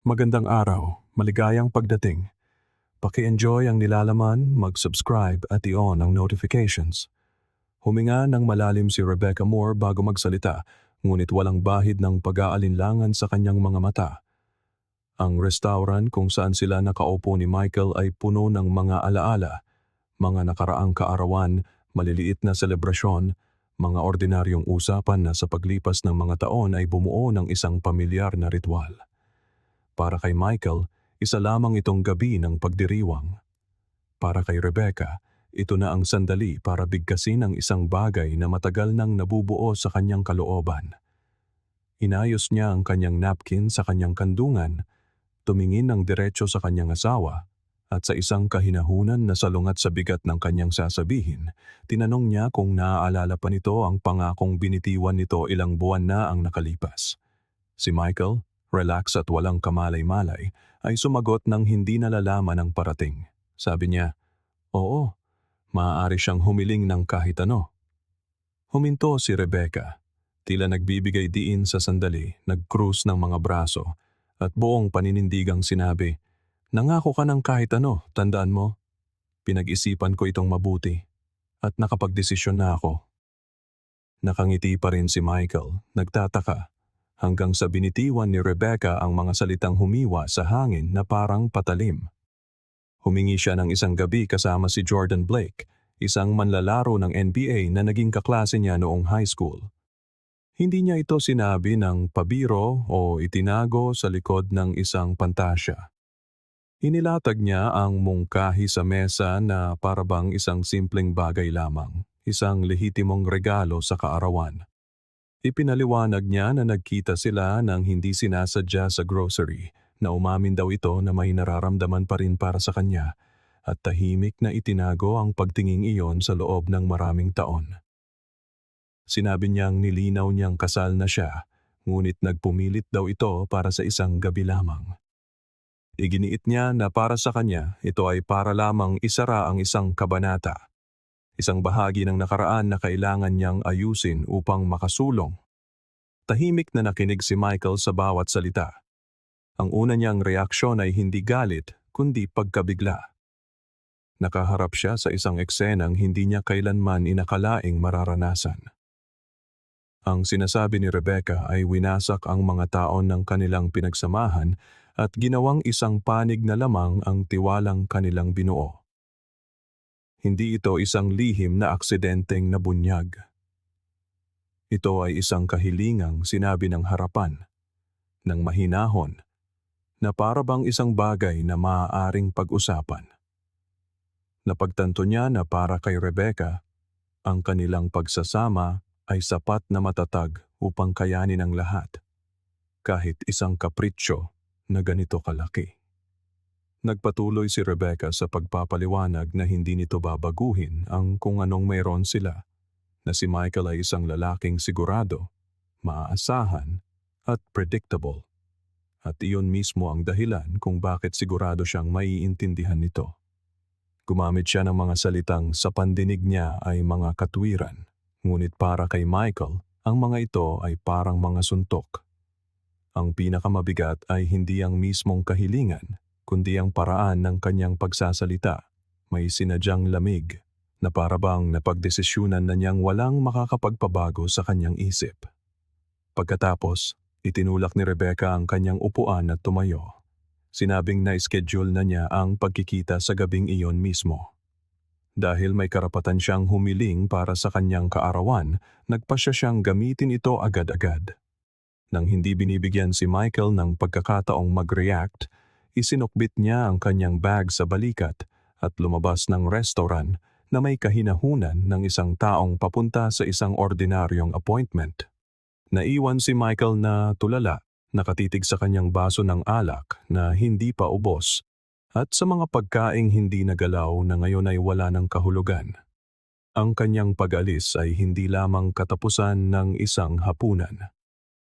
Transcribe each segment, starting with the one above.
Magandang araw, maligayang pagdating. Paki-enjoy ang nilalaman, mag-subscribe at i-on ang notifications. Huminga ng malalim si Rebecca Moore bago magsalita, ngunit walang bahid ng pag-aalinlangan sa kanyang mga mata. Ang restaurant kung saan sila nakaupo ni Michael ay puno ng mga alaala, mga nakaraang kaarawan, maliliit na selebrasyon, mga ordinaryong usapan na sa paglipas ng mga taon ay bumuo ng isang pamilyar na ritual. Para kay Michael, isa lamang itong gabi ng pagdiriwang. Para kay Rebecca, ito na ang sandali para bigkasin ang isang bagay na matagal nang nabubuo sa kanyang kalooban. Inayos niya ang kanyang napkin sa kanyang kandungan, tumingin ng diretso sa kanyang asawa, at sa isang kahinahunan na salungat sa bigat ng kanyang sasabihin, tinanong niya kung naaalala pa nito ang pangakong binitiwan nito ilang buwan na ang nakalipas. Si Michael, relax at walang kamalay-malay, ay sumagot ng hindi nalalaman ang parating. Sabi niya, Oo, maaari siyang humiling ng kahit ano. Huminto si Rebecca. Tila nagbibigay diin sa sandali, nag-cruise ng mga braso, at buong paninindigang sinabi, Nangako ka ng kahit ano, tandaan mo. Pinag-isipan ko itong mabuti, at nakapagdesisyon na ako. Nakangiti pa rin si Michael, nagtataka, hanggang sa binitiwan ni Rebecca ang mga salitang humiwa sa hangin na parang patalim. Humingi siya ng isang gabi kasama si Jordan Blake, isang manlalaro ng NBA na naging kaklase niya noong high school. Hindi niya ito sinabi ng pabiro o itinago sa likod ng isang pantasya. Inilatag niya ang mungkahi sa mesa na parabang isang simpleng bagay lamang, isang lehitimong regalo sa kaarawan. Ipinaliwanag niya na nagkita sila nang hindi sinasadya sa grocery, na umamin daw ito na may nararamdaman pa rin para sa kanya, at tahimik na itinago ang pagtinging iyon sa loob ng maraming taon. Sinabi niyang nilinaw niyang kasal na siya, ngunit nagpumilit daw ito para sa isang gabi lamang. Iginiit niya na para sa kanya, ito ay para lamang isara ang isang kabanata. Isang bahagi ng nakaraan na kailangan niyang ayusin upang makasulong. Tahimik na nakinig si Michael sa bawat salita. Ang una niyang reaksyon ay hindi galit, kundi pagkabigla. Nakaharap siya sa isang eksenang hindi niya kailanman inakalaing mararanasan. Ang sinasabi ni Rebecca ay winasak ang mga taon ng kanilang pinagsamahan at ginawang isang panig na lamang ang tiwalang kanilang binuo. Hindi ito isang lihim na aksidenteng nabunyag. Ito ay isang kahilingang sinabi ng harapan, ng mahinahon, na para bang isang bagay na maaaring pag-usapan. Napagtanto niya na para kay Rebecca, ang kanilang pagsasama ay sapat na matatag upang kayanin ang lahat. Kahit isang kapritsyo na ganito kalaki. Nagpatuloy si Rebecca sa pagpapaliwanag na hindi nito babaguhin ang kung anong mayroon sila, na si Michael ay isang lalaking sigurado, maaasahan, at predictable. At iyon mismo ang dahilan kung bakit sigurado siyang maiintindihan nito. Gumamit siya ng mga salitang sa pandinig niya ay mga katwiran, ngunit para kay Michael, ang mga ito ay parang mga suntok ang pinakamabigat ay hindi ang mismong kahilingan, kundi ang paraan ng kanyang pagsasalita. May sinadyang lamig, na parabang napagdesisyunan na niyang walang makakapagpabago sa kanyang isip. Pagkatapos, itinulak ni Rebecca ang kanyang upuan at tumayo. Sinabing na schedule na niya ang pagkikita sa gabing iyon mismo. Dahil may karapatan siyang humiling para sa kanyang kaarawan, nagpasya siyang gamitin ito agad-agad. Nang hindi binibigyan si Michael ng pagkakataong mag-react, isinukbit niya ang kanyang bag sa balikat at lumabas ng restaurant na may kahinahunan ng isang taong papunta sa isang ordinaryong appointment. Naiwan si Michael na tulala, nakatitig sa kanyang baso ng alak na hindi pa ubos at sa mga pagkaing hindi nagalaw na ngayon ay wala ng kahulugan. Ang kanyang pag-alis ay hindi lamang katapusan ng isang hapunan.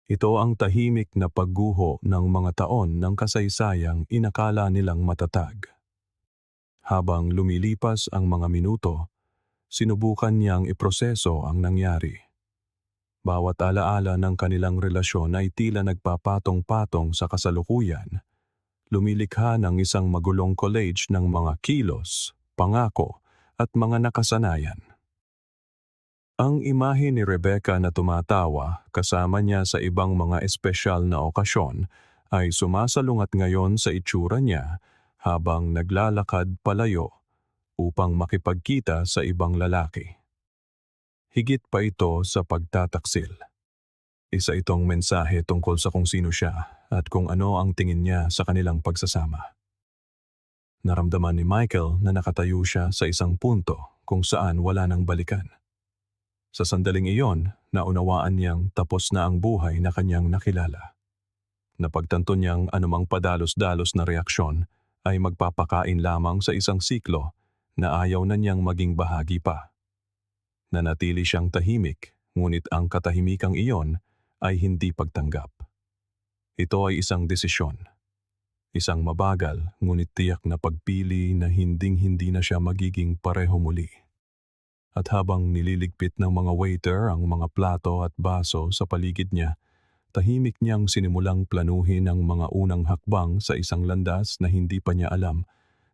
Ito ang tahimik na pagguho ng mga taon ng kasaysayang inakala nilang matatag. Habang lumilipas ang mga minuto, sinubukan niyang iproseso ang nangyari. Bawat alaala ng kanilang relasyon ay tila nagpapatong-patong sa kasalukuyan lumilikha ng isang magulong college ng mga kilos, pangako, at mga nakasanayan. Ang imahe ni Rebecca na tumatawa kasama niya sa ibang mga espesyal na okasyon ay sumasalungat ngayon sa itsura niya habang naglalakad palayo upang makipagkita sa ibang lalaki. Higit pa ito sa pagtataksil. Isa itong mensahe tungkol sa kung sino siya at kung ano ang tingin niya sa kanilang pagsasama. Naramdaman ni Michael na nakatayo siya sa isang punto kung saan wala nang balikan. Sa sandaling iyon, naunawaan niyang tapos na ang buhay na kanyang nakilala. Napagtanto niyang anumang padalos-dalos na reaksyon ay magpapakain lamang sa isang siklo na ayaw na niyang maging bahagi pa. Nanatili siyang tahimik, ngunit ang katahimikang iyon ay hindi pagtanggap. Ito ay isang desisyon. Isang mabagal ngunit tiyak na pagpili na hinding-hindi na siya magiging pareho muli. At habang nililigpit ng mga waiter ang mga plato at baso sa paligid niya, tahimik niyang sinimulang planuhin ang mga unang hakbang sa isang landas na hindi pa niya alam,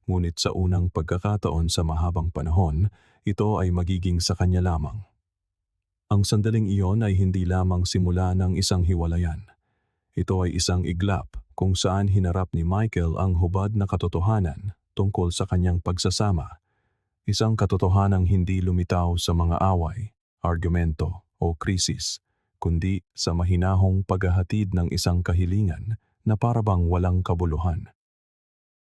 ngunit sa unang pagkakataon sa mahabang panahon, ito ay magiging sa kanya lamang. Ang sandaling iyon ay hindi lamang simula ng isang hiwalayan. Ito ay isang iglap kung saan hinarap ni Michael ang hubad na katotohanan tungkol sa kanyang pagsasama. Isang katotohanang hindi lumitaw sa mga away, argumento o krisis, kundi sa mahinahong paghahatid ng isang kahilingan na parabang walang kabuluhan.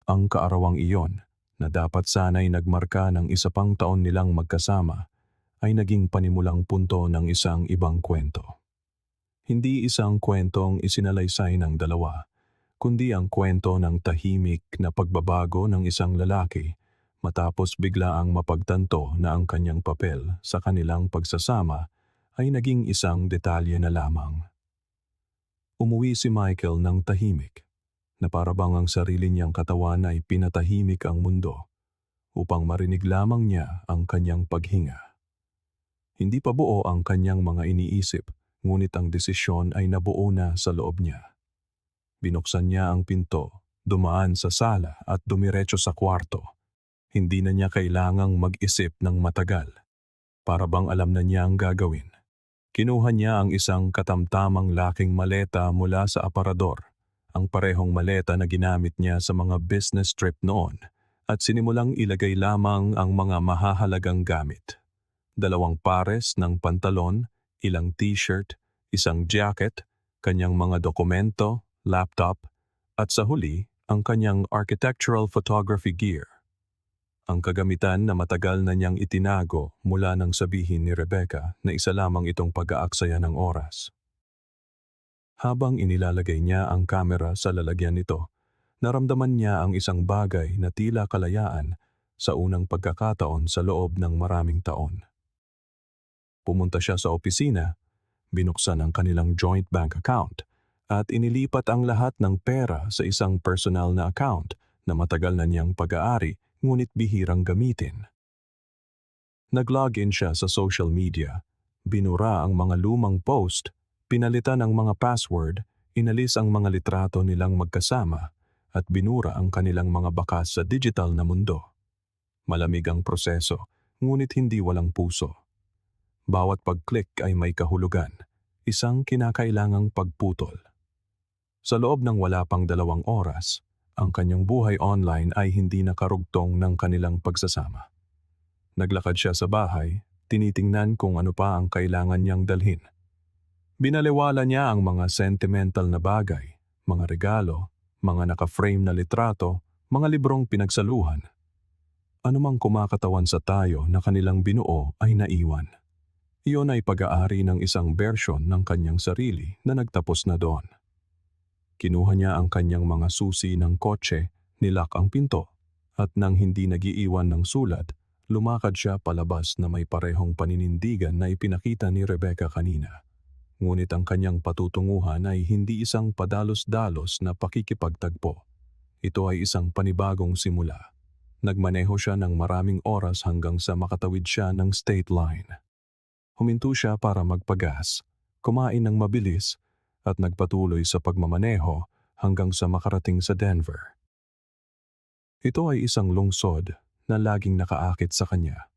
Ang kaarawang iyon, na dapat sana'y nagmarka ng isa pang taon nilang magkasama, ay naging panimulang punto ng isang ibang kwento. Hindi isang kwentong isinalaysay ng dalawa, kundi ang kwento ng tahimik na pagbabago ng isang lalaki matapos bigla ang mapagtanto na ang kanyang papel sa kanilang pagsasama ay naging isang detalye na lamang. Umuwi si Michael ng tahimik, na parabang ang sarili niyang katawan ay pinatahimik ang mundo upang marinig lamang niya ang kanyang paghinga. Hindi pa buo ang kanyang mga iniisip, ngunit ang desisyon ay nabuo na sa loob niya. Binuksan niya ang pinto, dumaan sa sala at dumiretso sa kwarto. Hindi na niya kailangang mag-isip ng matagal. Para bang alam na niya ang gagawin. Kinuha niya ang isang katamtamang laking maleta mula sa aparador, ang parehong maleta na ginamit niya sa mga business trip noon, at sinimulang ilagay lamang ang mga mahahalagang gamit. Dalawang pares ng pantalon, ilang t-shirt, isang jacket, kanyang mga dokumento, laptop, at sa huli, ang kanyang architectural photography gear. Ang kagamitan na matagal na niyang itinago mula nang sabihin ni Rebecca na isa lamang itong pag-aaksaya ng oras. Habang inilalagay niya ang kamera sa lalagyan nito, naramdaman niya ang isang bagay na tila kalayaan sa unang pagkakataon sa loob ng maraming taon. Pumunta siya sa opisina, binuksan ang kanilang joint bank account at inilipat ang lahat ng pera sa isang personal na account na matagal na niyang pag-aari ngunit bihirang gamitin. Nag-login siya sa social media, binura ang mga lumang post, pinalitan ang mga password, inalis ang mga litrato nilang magkasama, at binura ang kanilang mga bakas sa digital na mundo. Malamig ang proseso, ngunit hindi walang puso. Bawat pag-click ay may kahulugan, isang kinakailangang pagputol. Sa loob ng wala pang dalawang oras, ang kanyang buhay online ay hindi nakarugtong ng kanilang pagsasama. Naglakad siya sa bahay, tinitingnan kung ano pa ang kailangan niyang dalhin. Binaliwala niya ang mga sentimental na bagay, mga regalo, mga naka-frame na litrato, mga librong pinagsaluhan. Anumang kumakatawan sa tayo na kanilang binuo ay naiwan. Iyon ay pag-aari ng isang bersyon ng kanyang sarili na nagtapos na doon. Kinuha niya ang kanyang mga susi ng kotse, nilak ang pinto, at nang hindi nagiiwan ng sulat, lumakad siya palabas na may parehong paninindigan na ipinakita ni Rebecca kanina. Ngunit ang kanyang patutunguhan ay hindi isang padalos-dalos na pakikipagtagpo. Ito ay isang panibagong simula. Nagmaneho siya ng maraming oras hanggang sa makatawid siya ng state line. Huminto siya para magpagas, kumain ng mabilis at nagpatuloy sa pagmamaneho hanggang sa makarating sa Denver. Ito ay isang lungsod na laging nakaakit sa kanya,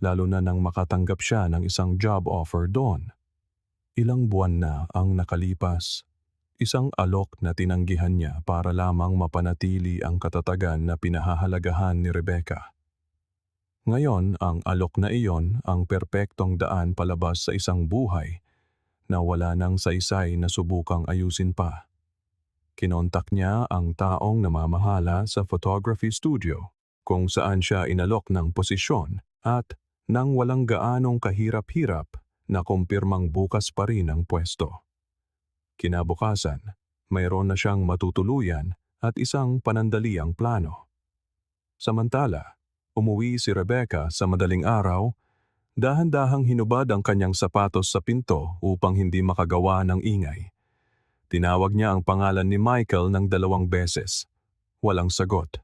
lalo na nang makatanggap siya ng isang job offer doon. Ilang buwan na ang nakalipas. Isang alok na tinanggihan niya para lamang mapanatili ang katatagan na pinahahalagahan ni Rebecca. Ngayon, ang alok na iyon ang perpektong daan palabas sa isang buhay na wala nang saysay na subukang ayusin pa. Kinontak niya ang taong namamahala sa photography studio kung saan siya inalok ng posisyon at nang walang gaanong kahirap-hirap na kumpirmang bukas pa rin ang pwesto. Kinabukasan, mayroon na siyang matutuluyan at isang panandaliang plano. Samantala, umuwi si Rebecca sa madaling araw, dahan-dahang hinubad ang kanyang sapatos sa pinto upang hindi makagawa ng ingay. Tinawag niya ang pangalan ni Michael ng dalawang beses. Walang sagot.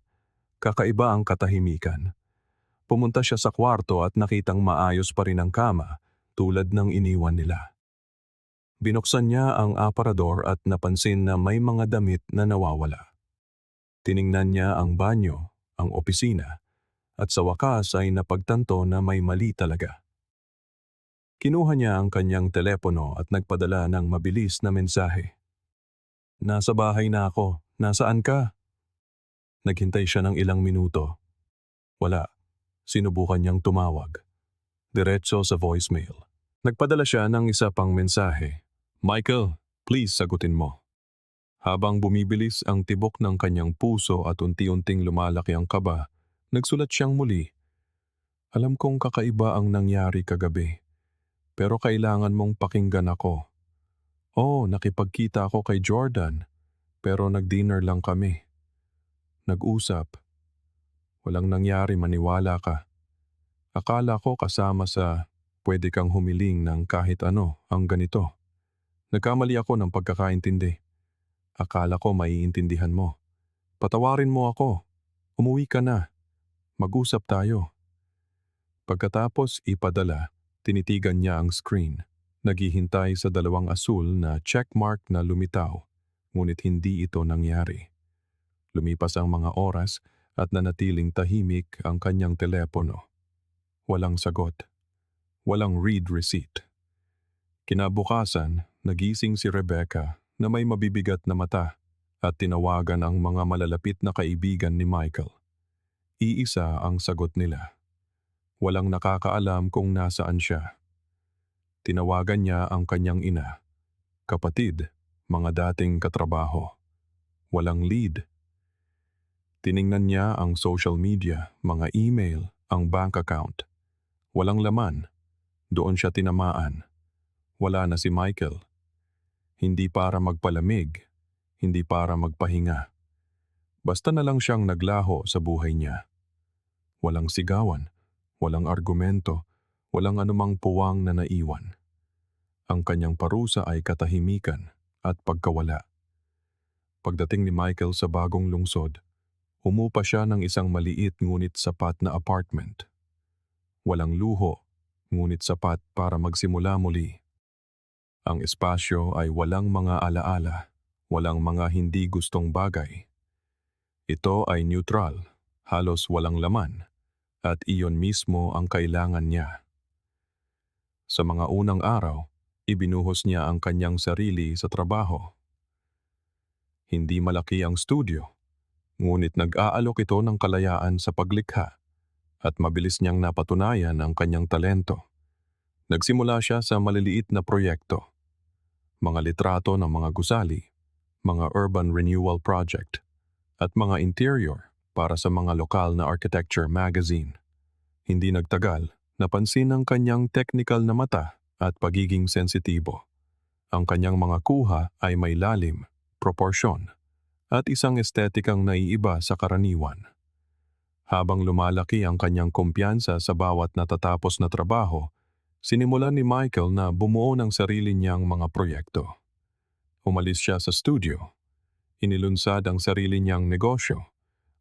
Kakaiba ang katahimikan. Pumunta siya sa kwarto at nakitang maayos pa rin ang kama tulad ng iniwan nila. Binuksan niya ang aparador at napansin na may mga damit na nawawala. Tiningnan niya ang banyo, ang opisina, at sa wakas ay napagtanto na may mali talaga. Kinuha niya ang kanyang telepono at nagpadala ng mabilis na mensahe. Nasa bahay na ako. Nasaan ka? Naghintay siya ng ilang minuto. Wala. Sinubukan niyang tumawag. Diretso sa voicemail. Nagpadala siya ng isa pang mensahe. Michael, please sagutin mo. Habang bumibilis ang tibok ng kanyang puso at unti-unting lumalaki ang kaba, nagsulat siyang muli. Alam kong kakaiba ang nangyari kagabi, pero kailangan mong pakinggan ako. Oh, nakipagkita ako kay Jordan, pero nag-dinner lang kami. Nag-usap. Walang nangyari maniwala ka. Akala ko kasama sa pwede kang humiling ng kahit ano ang ganito. Nagkamali ako ng pagkakaintindi. Akala ko maiintindihan mo. Patawarin mo ako. Umuwi ka na. Mag-usap tayo. Pagkatapos ipadala, tinitigan niya ang screen naghihintay sa dalawang asul na checkmark na lumitaw, ngunit hindi ito nangyari. Lumipas ang mga oras at nanatiling tahimik ang kanyang telepono. Walang sagot. Walang read receipt. Kinabukasan, nagising si Rebecca na may mabibigat na mata at tinawagan ang mga malalapit na kaibigan ni Michael. Iisa ang sagot nila. Walang nakakaalam kung nasaan siya. Tinawagan niya ang kanyang ina, kapatid, mga dating katrabaho. Walang lead. Tiningnan niya ang social media, mga email, ang bank account. Walang laman. Doon siya tinamaan. Wala na si Michael. Hindi para magpalamig, hindi para magpahinga. Basta na lang siyang naglaho sa buhay niya. Walang sigawan, walang argumento, walang anumang puwang na naiwan. Ang kanyang parusa ay katahimikan at pagkawala. Pagdating ni Michael sa bagong lungsod, umupa siya ng isang maliit ngunit sapat na apartment. Walang luho, ngunit sapat para magsimula muli. Ang espasyo ay walang mga alaala, walang mga hindi gustong bagay. Ito ay neutral, halos walang laman, at iyon mismo ang kailangan niya. Sa mga unang araw, ibinuhos niya ang kanyang sarili sa trabaho. Hindi malaki ang studio, ngunit nag-aalok ito ng kalayaan sa paglikha at mabilis niyang napatunayan ang kanyang talento. Nagsimula siya sa maliliit na proyekto, mga litrato ng mga gusali, mga urban renewal project, at mga interior para sa mga lokal na architecture magazine. Hindi nagtagal, napansin ng kanyang technical na mata at pagiging sensitibo. Ang kanyang mga kuha ay may lalim, proporsyon, at isang estetikang naiiba sa karaniwan. Habang lumalaki ang kanyang kumpiyansa sa bawat natatapos na trabaho, sinimulan ni Michael na bumuo ng sarili niyang mga proyekto. Umalis siya sa studio. Inilunsad ang sarili niyang negosyo,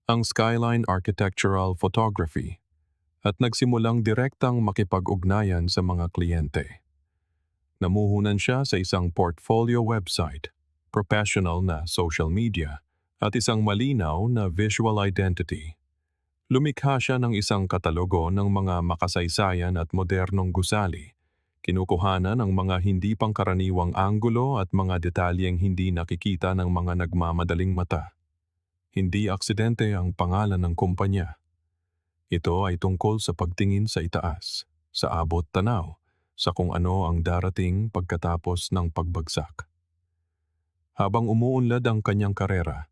ang Skyline Architectural Photography, at nagsimulang direktang makipag-ugnayan sa mga kliyente. Namuhunan siya sa isang portfolio website, professional na social media, at isang malinaw na visual identity. Lumikha siya ng isang katalogo ng mga makasaysayan at modernong gusali, kinukuhanan ng mga hindi pangkaraniwang anggulo at mga detalyeng hindi nakikita ng mga nagmamadaling mata. Hindi aksidente ang pangalan ng kumpanya. Ito ay tungkol sa pagtingin sa itaas, sa abot tanaw, sa kung ano ang darating pagkatapos ng pagbagsak. Habang umuunlad ang kanyang karera,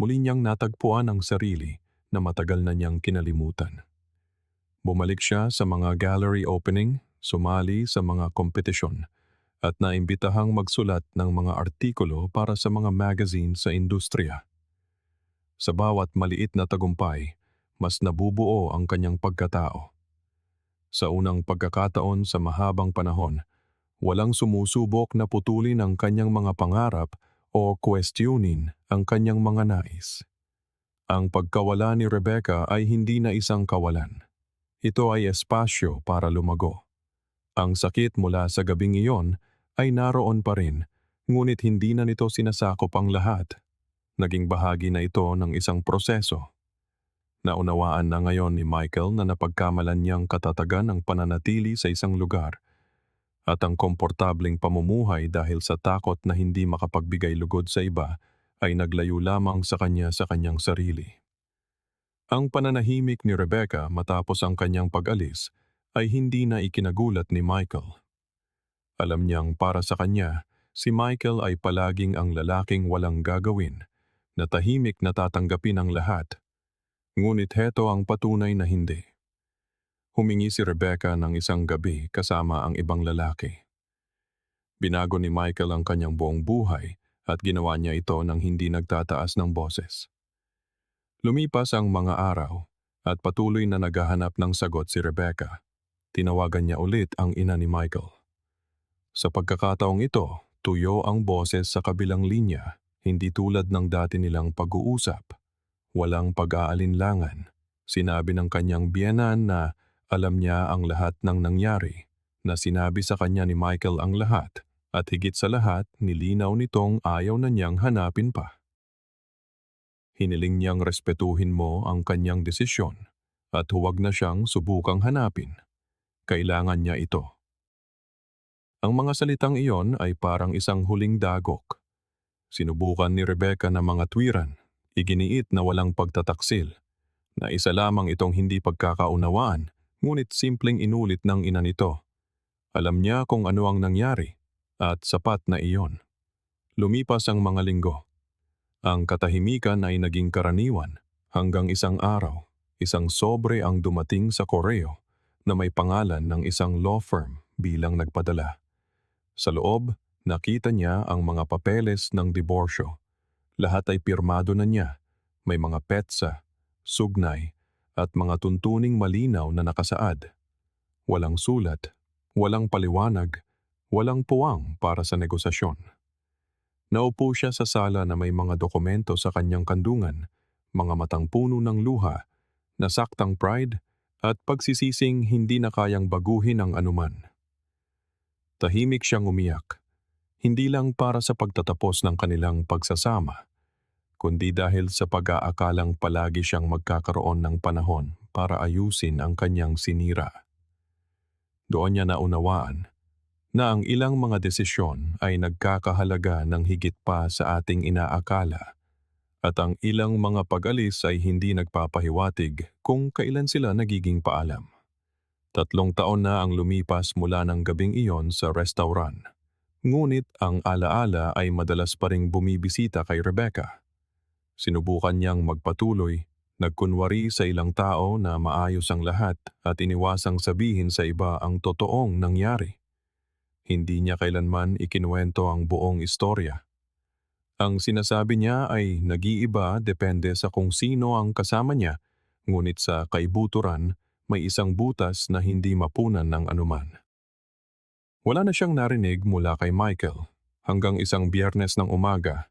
muli niyang natagpuan ang sarili na matagal na niyang kinalimutan. Bumalik siya sa mga gallery opening, sumali sa mga kompetisyon, at naimbitahang magsulat ng mga artikulo para sa mga magazine sa industriya. Sa bawat maliit na tagumpay, mas nabubuo ang kanyang pagkatao. Sa unang pagkakataon sa mahabang panahon, walang sumusubok na putulin ang kanyang mga pangarap o questionin ang kanyang mga nais. Ang pagkawala ni Rebecca ay hindi na isang kawalan. Ito ay espasyo para lumago. Ang sakit mula sa gabing iyon ay naroon pa rin, ngunit hindi na nito sinasakop ang lahat. Naging bahagi na ito ng isang proseso Naunawaan na ngayon ni Michael na napagkamalan niyang katatagan ang pananatili sa isang lugar at ang komportabling pamumuhay dahil sa takot na hindi makapagbigay lugod sa iba ay naglayo lamang sa kanya sa kanyang sarili. Ang pananahimik ni Rebecca matapos ang kanyang pag-alis ay hindi na ikinagulat ni Michael. Alam niyang para sa kanya, si Michael ay palaging ang lalaking walang gagawin, na tahimik na tatanggapin ang lahat Ngunit heto ang patunay na hindi. Humingi si Rebecca ng isang gabi kasama ang ibang lalaki. Binago ni Michael ang kanyang buong buhay at ginawa niya ito ng hindi nagtataas ng boses. Lumipas ang mga araw at patuloy na naghahanap ng sagot si Rebecca. Tinawagan niya ulit ang ina ni Michael. Sa pagkakataong ito, tuyo ang boses sa kabilang linya, hindi tulad ng dati nilang pag-uusap. Walang pag-aalinlangan. Sinabi ng kanyang biyenan na alam niya ang lahat ng nangyari, na sinabi sa kanya ni Michael ang lahat, at higit sa lahat nilinaw nitong ayaw na niyang hanapin pa. Hiniling niyang respetuhin mo ang kanyang desisyon at huwag na siyang subukang hanapin. Kailangan niya ito. Ang mga salitang iyon ay parang isang huling dagok. Sinubukan ni Rebecca na mga tuwiran iginiit na walang pagtataksil, na isa lamang itong hindi pagkakaunawaan, ngunit simpleng inulit ng ina nito. Alam niya kung ano ang nangyari, at sapat na iyon. Lumipas ang mga linggo. Ang katahimikan ay naging karaniwan hanggang isang araw, isang sobre ang dumating sa koreo na may pangalan ng isang law firm bilang nagpadala. Sa loob, nakita niya ang mga papeles ng diborsyo lahat ay pirmado na niya. May mga petsa, sugnay, at mga tuntuning malinaw na nakasaad. Walang sulat, walang paliwanag, walang puwang para sa negosasyon. Naupo siya sa sala na may mga dokumento sa kanyang kandungan, mga matang puno ng luha, nasaktang pride, at pagsisising hindi na kayang baguhin ang anuman. Tahimik siyang umiyak hindi lang para sa pagtatapos ng kanilang pagsasama, kundi dahil sa pag-aakalang palagi siyang magkakaroon ng panahon para ayusin ang kanyang sinira. Doon niya naunawaan na ang ilang mga desisyon ay nagkakahalaga ng higit pa sa ating inaakala at ang ilang mga pag-alis ay hindi nagpapahiwatig kung kailan sila nagiging paalam. Tatlong taon na ang lumipas mula ng gabing iyon sa restaurant Ngunit ang alaala ay madalas pa ring bumibisita kay Rebecca. Sinubukan niyang magpatuloy, nagkunwari sa ilang tao na maayos ang lahat at iniwasang sabihin sa iba ang totoong nangyari. Hindi niya kailanman ikinuwento ang buong istorya. Ang sinasabi niya ay nag-iiba depende sa kung sino ang kasama niya, ngunit sa kaibuturan may isang butas na hindi mapunan ng anuman. Wala na siyang narinig mula kay Michael hanggang isang biyernes ng umaga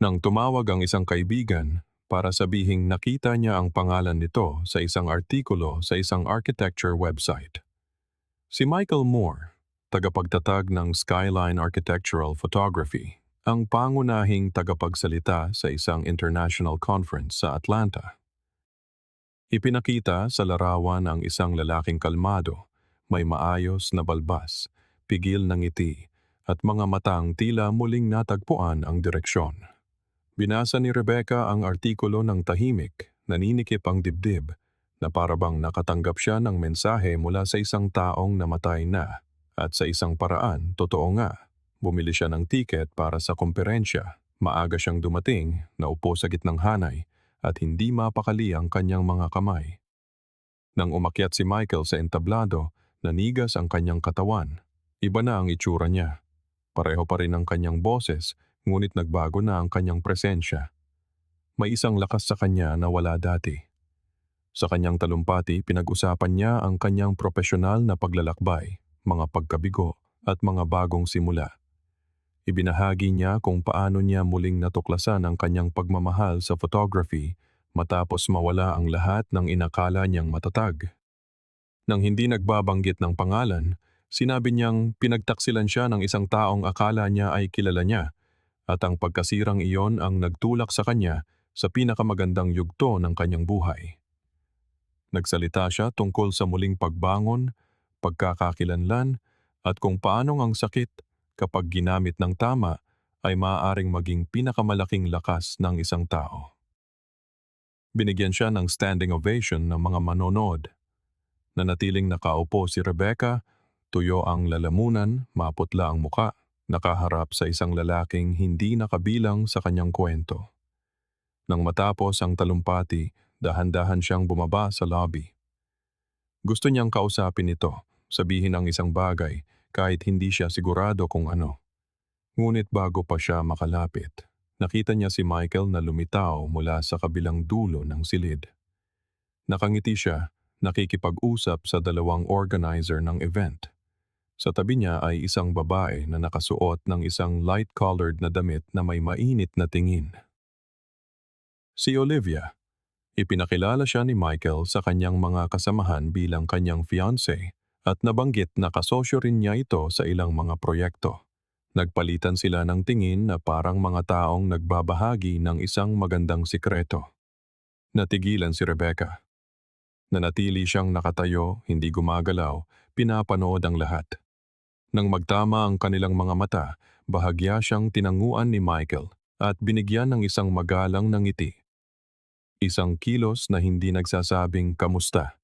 nang tumawag ang isang kaibigan para sabihing nakita niya ang pangalan nito sa isang artikulo sa isang architecture website. Si Michael Moore, tagapagtatag ng Skyline Architectural Photography, ang pangunahing tagapagsalita sa isang international conference sa Atlanta. Ipinakita sa larawan ang isang lalaking kalmado, may maayos na balbas, pigil ng ngiti, at mga matang tila muling natagpuan ang direksyon. Binasa ni Rebecca ang artikulo ng tahimik, naninikip ang dibdib, na parabang nakatanggap siya ng mensahe mula sa isang taong namatay na. At sa isang paraan, totoo nga, bumili siya ng tiket para sa komperensya. Maaga siyang dumating, naupo sa gitnang hanay, at hindi mapakali ang kanyang mga kamay. Nang umakyat si Michael sa entablado, nanigas ang kanyang katawan. Iba na ang itsura niya. Pareho pa rin ang kanyang boses, ngunit nagbago na ang kanyang presensya. May isang lakas sa kanya na wala dati. Sa kanyang talumpati, pinag-usapan niya ang kanyang profesional na paglalakbay, mga pagkabigo, at mga bagong simula. Ibinahagi niya kung paano niya muling natuklasan ang kanyang pagmamahal sa photography matapos mawala ang lahat ng inakala niyang matatag. Nang hindi nagbabanggit ng pangalan, sinabi niyang pinagtaksilan siya ng isang taong akala niya ay kilala niya at ang pagkasirang iyon ang nagtulak sa kanya sa pinakamagandang yugto ng kanyang buhay. Nagsalita siya tungkol sa muling pagbangon, pagkakakilanlan, at kung paanong ang sakit kapag ginamit ng tama, ay maaaring maging pinakamalaking lakas ng isang tao. Binigyan siya ng standing ovation ng mga manonood. Nanatiling nakaupo si Rebecca, tuyo ang lalamunan, maputla ang muka, nakaharap sa isang lalaking hindi nakabilang sa kanyang kwento. Nang matapos ang talumpati, dahan-dahan siyang bumaba sa lobby. Gusto niyang kausapin ito, sabihin ang isang bagay, kahit hindi siya sigurado kung ano. Ngunit bago pa siya makalapit, nakita niya si Michael na lumitaw mula sa kabilang dulo ng silid. Nakangiti siya, nakikipag-usap sa dalawang organizer ng event. Sa tabi niya ay isang babae na nakasuot ng isang light-colored na damit na may mainit na tingin. Si Olivia. Ipinakilala siya ni Michael sa kanyang mga kasamahan bilang kanyang fiancé at nabanggit na kasosyo rin niya ito sa ilang mga proyekto. Nagpalitan sila ng tingin na parang mga taong nagbabahagi ng isang magandang sikreto. Natigilan si Rebecca. Nanatili siyang nakatayo, hindi gumagalaw, pinapanood ang lahat. Nang magtama ang kanilang mga mata, bahagya siyang tinanguan ni Michael at binigyan ng isang magalang ng ngiti. Isang kilos na hindi nagsasabing kamusta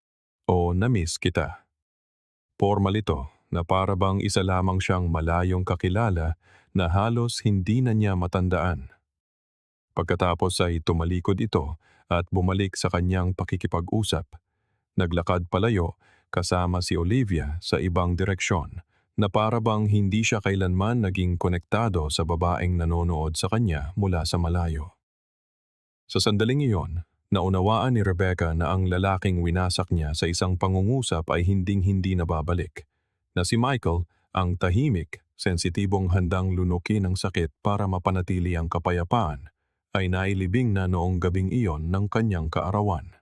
o namiss kita. Formal ito na para bang isa lamang siyang malayong kakilala na halos hindi na niya matandaan. Pagkatapos ay tumalikod ito at bumalik sa kanyang pakikipag-usap. Naglakad palayo kasama si Olivia sa ibang direksyon na para bang hindi siya kailanman naging konektado sa babaeng nanonood sa kanya mula sa malayo. Sa sandaling iyon, Naunawaan ni Rebecca na ang lalaking winasak niya sa isang pangungusap ay hinding-hindi nababalik, na si Michael ang tahimik, sensitibong handang lunukin ng sakit para mapanatili ang kapayapaan, ay nailibing na noong gabing iyon ng kanyang kaarawan.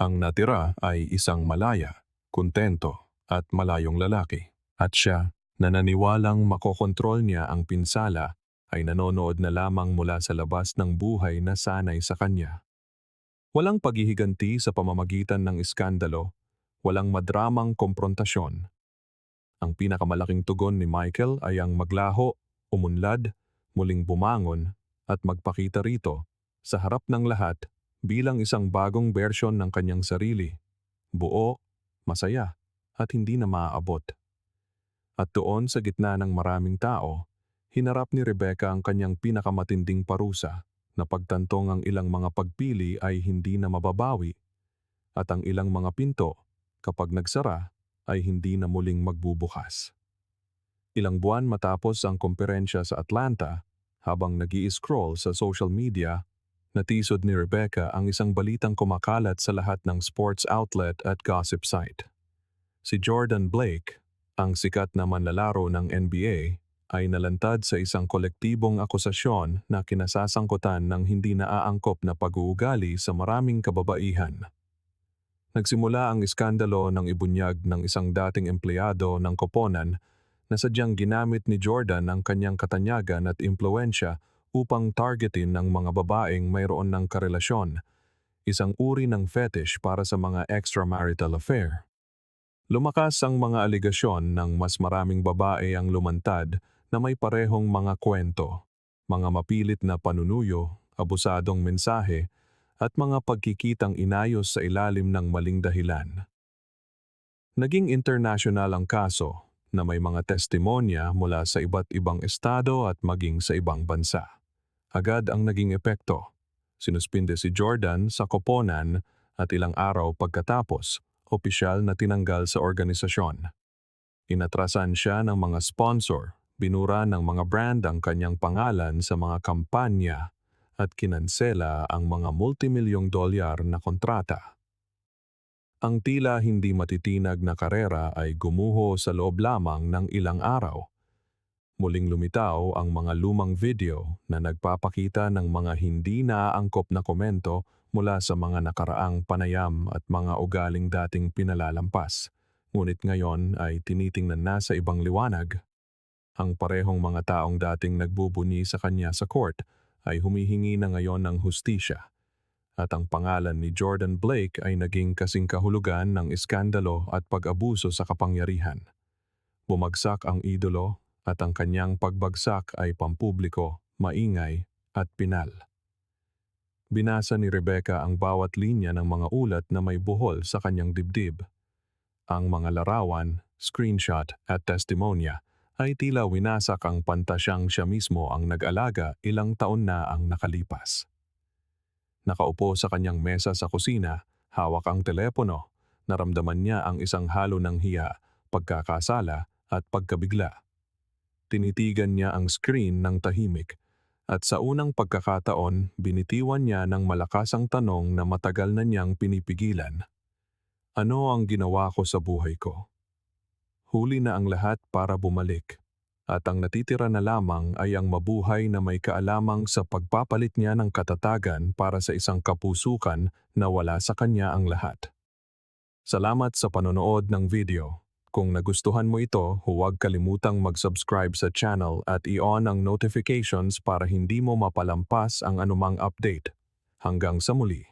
Ang natira ay isang malaya, kontento at malayong lalaki. At siya, na makokontrol niya ang pinsala, ay nanonood na lamang mula sa labas ng buhay na sanay sa kanya. Walang paghihiganti sa pamamagitan ng iskandalo, walang madramang komprontasyon. Ang pinakamalaking tugon ni Michael ay ang maglaho, umunlad, muling bumangon at magpakita rito sa harap ng lahat bilang isang bagong bersyon ng kanyang sarili, buo, masaya at hindi na maaabot. At doon sa gitna ng maraming tao, hinarap ni Rebecca ang kanyang pinakamatinding parusa na pagtantong ang ilang mga pagpili ay hindi na mababawi at ang ilang mga pinto, kapag nagsara, ay hindi na muling magbubukas. Ilang buwan matapos ang komperensya sa Atlanta, habang nag scroll sa social media, natisod ni Rebecca ang isang balitang kumakalat sa lahat ng sports outlet at gossip site. Si Jordan Blake, ang sikat na manlalaro ng NBA, ay nalantad sa isang kolektibong akusasyon na kinasasangkutan ng hindi naaangkop na pag-uugali sa maraming kababaihan. Nagsimula ang iskandalo ng ibunyag ng isang dating empleyado ng koponan na sadyang ginamit ni Jordan ang kanyang katanyagan at impluensya upang targetin ng mga babaeng mayroon ng karelasyon, isang uri ng fetish para sa mga extramarital affair. Lumakas ang mga aligasyon ng mas maraming babae ang lumantad na may parehong mga kwento, mga mapilit na panunuyo, abusadong mensahe, at mga pagkikitang inayos sa ilalim ng maling dahilan. Naging international ang kaso na may mga testimonya mula sa iba't ibang estado at maging sa ibang bansa. Agad ang naging epekto. Sinuspinde si Jordan sa koponan at ilang araw pagkatapos, opisyal na tinanggal sa organisasyon. Inatrasan siya ng mga sponsor, binura ng mga brand ang kanyang pangalan sa mga kampanya at kinansela ang mga multimilyong dolyar na kontrata. Ang tila hindi matitinag na karera ay gumuho sa loob lamang ng ilang araw. Muling lumitaw ang mga lumang video na nagpapakita ng mga hindi naaangkop na komento mula sa mga nakaraang panayam at mga ugaling dating pinalalampas. Ngunit ngayon ay tinitingnan na sa ibang liwanag. Ang parehong mga taong dating nagbubuni sa kanya sa court ay humihingi na ngayon ng hustisya at ang pangalan ni Jordan Blake ay naging kasing kahulugan ng iskandalo at pag-abuso sa kapangyarihan. Bumagsak ang idolo at ang kanyang pagbagsak ay pampubliko, maingay at pinal. Binasa ni Rebecca ang bawat linya ng mga ulat na may buhol sa kanyang dibdib. Ang mga larawan, screenshot at testimonya ay tila winasak ang pantasyang siya mismo ang nag-alaga ilang taon na ang nakalipas. Nakaupo sa kanyang mesa sa kusina, hawak ang telepono. Naramdaman niya ang isang halo ng hiya, pagkakasala at pagkabigla. Tinitigan niya ang screen ng tahimik at sa unang pagkakataon binitiwan niya ng malakasang tanong na matagal na niyang pinipigilan. Ano ang ginawa ko sa buhay ko? Huli na ang lahat para bumalik at ang natitira na lamang ay ang mabuhay na may kaalamang sa pagpapalit niya ng katatagan para sa isang kapusukan na wala sa kanya ang lahat. Salamat sa panonood ng video. Kung nagustuhan mo ito, huwag kalimutang mag-subscribe sa channel at i-on ang notifications para hindi mo mapalampas ang anumang update. Hanggang sa muli.